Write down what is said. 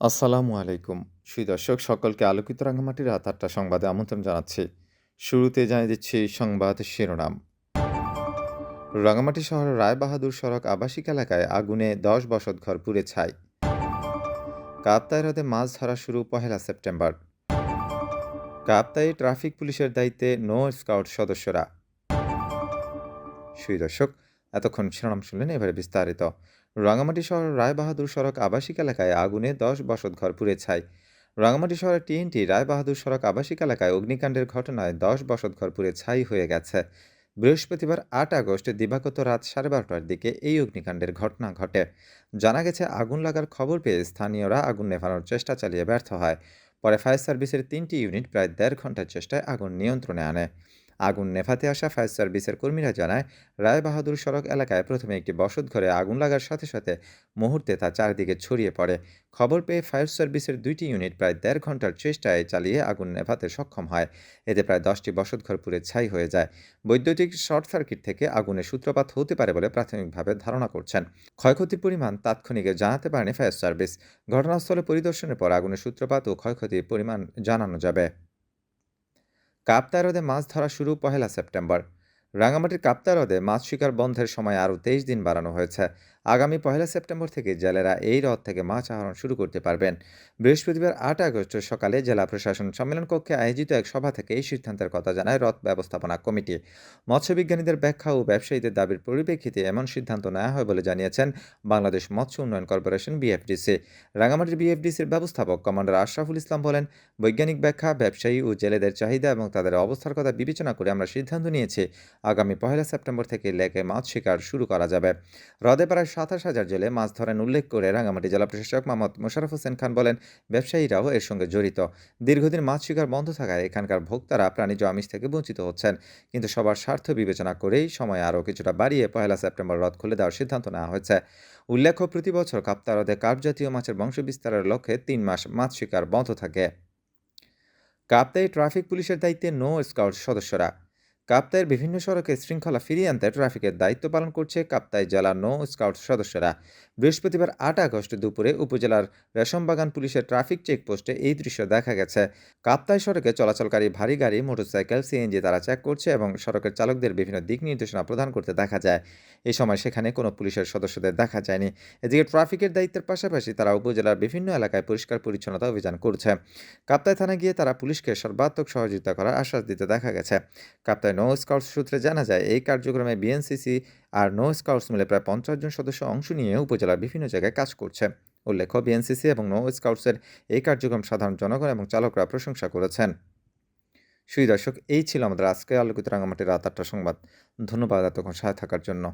আসসালামু আলাইকুম। সুই দর্শক, সকলকে আলোকিত রাঙামাটির রাত আটটা সংবাদে আমন্ত্রণ জানাচ্ছি। শুরুতে জানিয়ে দিচ্ছি সংবাদ শিরোনাম। রাঙামাটি শহরের রায়বাহাদুর সড়ক আবাসিক এলাকায় আগুনে দশ বসত ঘর পুড়ে ছাই। কাপ্তাই হ্রদে মাছ ধরা শুরু পহেলা সেপ্টেম্বর। কাপ্তাই ট্রাফিক পুলিশের দায়িত্বে নো স্কাউট সদস্যরা। সুই দর্শক, এতক্ষণ শিরোনাম শুনলেন এবারে বিস্তারিত। রাঙামাটি শহরের রায়বাহাদুর সড়ক আবাসিক এলাকায় আগুনে দশ বসত ঘর পুড়ে ছাই। রাঙামাটি শহরের টিএনটি রায়বাহাদুর সড়ক আবাসিক এলাকায় অগ্নিকাণ্ডের ঘটনায় দশ বসত ঘর পুড়ে ছাই হয়ে গেছে। বৃহস্পতিবার আট আগস্ট দিবাগত রাত সাড়ে বারোটার দিকে এই অগ্নিকাণ্ডের ঘটনা ঘটে। জানা গেছে, আগুন লাগার খবর পেয়ে স্থানীয়রা আগুন নেভানোর চেষ্টা চালিয়ে ব্যর্থ হয়। পরে ফায়ার সার্ভিসের তিনটি ইউনিট প্রায় দেড় ঘণ্টার চেষ্টায় আগুন নিয়ন্ত্রণে আনে। আগুন নেভাতে আসা ফায়ার সার্ভিসের কর্মীরা জানায় রায়বাহাদুর সড়ক এলাকায় প্রথমে একটি বসত ঘরে আগুন লাগার সাথে সাথে মুহূর্তে তা চারদিকে ছড়িয়ে পড়ে। খবর পেয়ে ফায়ার সার্ভিসের দুইটি ইউনিট প্রায় দেড় ঘণ্টার চেষ্টায় চালিয়ে আগুন নেভাতে সক্ষম হয়। এতে প্রায় দশটি বসতঘর পুড়ে ছাই হয়ে যায়। বৈদ্যুতিক শর্ট সার্কিট থেকে আগুনের সূত্রপাত হতে পারে বলে প্রাথমিকভাবে ধারণা করছেন। ক্ষয়ক্ষতির পরিমাণ তাৎক্ষণিকে জানাতে পারেনি ফায়ার সার্ভিস। ঘটনাস্থলে পরিদর্শনের পর আগুনের সূত্রপাত ও ক্ষয়ক্ষতির পরিমাণ জানানো যাবে। কাপ্তাই হ্রদে মাছ ধরা শুরু পহেলা সেপ্টেম্বর। রাঙামাটির কাপ্তা হ্রদে মাছ শিকার বন্ধের সময় আরও তেইশ দিন বাড়ানো হয়েছে। আগামী পহেলা সেপ্টেম্বর থেকে জেলেরা এই হ্রদ থেকে মাছ আহরণ শুরু করতে পারবেন। বৃহস্পতিবার আট আগস্ট সকালে জেলা প্রশাসন সম্মেলন কক্ষে আয়োজিত এক সভা থেকে এই সিদ্ধান্তের কথা জানায় হ্রদ ব্যবস্থাপনা কমিটি। মৎস্যবিজ্ঞানীদের ব্যাখ্যা ও ব্যবসায়ীদের দাবির পরিপ্রেক্ষিতে এমন সিদ্ধান্ত নেওয়া হয় বলে জানিয়েছেন বাংলাদেশ মৎস্য উন্নয়ন কর্পোরেশন বিএফডিসি। রাঙামাটির বিএফডিসির ব্যবস্থাপক কমান্ডার আশরাফুল ইসলাম বলেন, বৈজ্ঞানিক ব্যাখ্যা, ব্যবসায়ী ও জেলেদের চাহিদা এবং তাদের অবস্থার কথা বিবেচনা করে আমরা সিদ্ধান্ত নিয়েছি, আগামী পহেলা সেপ্টেম্বর থেকে লেকে মাছ শিকার শুরু করা যাবে। হ্রদে প্রায় সাতাশ হাজার জেলে মাছ ধরেন উল্লেখ করে রাঙামাটি জেলা প্রশাসক মোহাম্মদ মোশারফ হোসেন খান বলেন, ব্যবসায়ীরাও এর সঙ্গে জড়িত। দীর্ঘদিন মাছ শিকার বন্ধ থাকায় এখানকার ভোক্তারা প্রাণীজ আমিষ থেকে বঞ্চিত হচ্ছেন। কিন্তু সবার স্বার্থ বিবেচনা করেই সময় আরও কিছুটা বাড়িয়ে পয়লা সেপ্টেম্বর হ্রদ খুলে দেওয়ার সিদ্ধান্ত নেওয়া হয়েছে। উল্লেখ্য, প্রতি বছর কাপ্তা হ্রদে কার্প জাতীয় মাছের বংশ বিস্তারের লক্ষ্যে তিন মাস মাছ শিকার বন্ধ থাকে। কাপ্তাই ট্রাফিক পুলিশের দায়িত্বে নো স্কাউট সদস্যরা। কাপ্তাইয়ের বিভিন্ন সড়কে শৃঙ্খলা ফিরিয়ে আনতে ট্রাফিকের দায়িত্ব পালন করছে কাপ্তাই জেলা নো স্কাউট সদস্যরা। বৃহস্পতিবার আট আগস্ট দুপুরে উপজেলার রেশমবাগান পুলিশের ট্রাফিক চেকপোস্টে এই দৃশ্য দেখা গেছে। কাপ্তাই সড়কে চলাচলকারী ভারী গাড়ি, মোটরসাইকেল, সিএনজি তারা চেক করছে এবং সড়কের চালকদের বিভিন্ন দিক নির্দেশনা প্রদান করতে দেখা যায়। এই সময় সেখানে কোনো পুলিশের সদস্যদের দেখা যায়নি। এদিকে ট্রাফিকের দায়িত্বের পাশাপাশি তারা উপজেলার বিভিন্ন এলাকায় পরিষ্কার পরিচ্ছন্নতা অভিযান করছে। কাপ্তাই থানায় গিয়ে তারা পুলিশকে সর্বাত্মক সহযোগিতা করার আশ্বাস দিতে দেখা গেছে। কাপ্তাই নো স্কাউটস সূত্রে জানা যায়, এই কার্যক্রমে বিএনসিসি আর নো স্কাউটস মিলে প্রায় পঞ্চাশ জন সদস্য অংশ নিয়ে উপজেলার বিভিন্ন জায়গায় কাজ করছে। উল্লেখ্য বিএনসিসি এবং নো স্কাউটসের এই কার্যক্রম সাধারণ জনগণ এবং চালকরা প্রশংসা করেছেন। সুই দর্শক এই ছিল আমাদের আজকে আলোকিত রাঙামাটির রাত আটটা সংবাদ। ধন্যবাদ এতক্ষণ সাথে থাকার জন্য।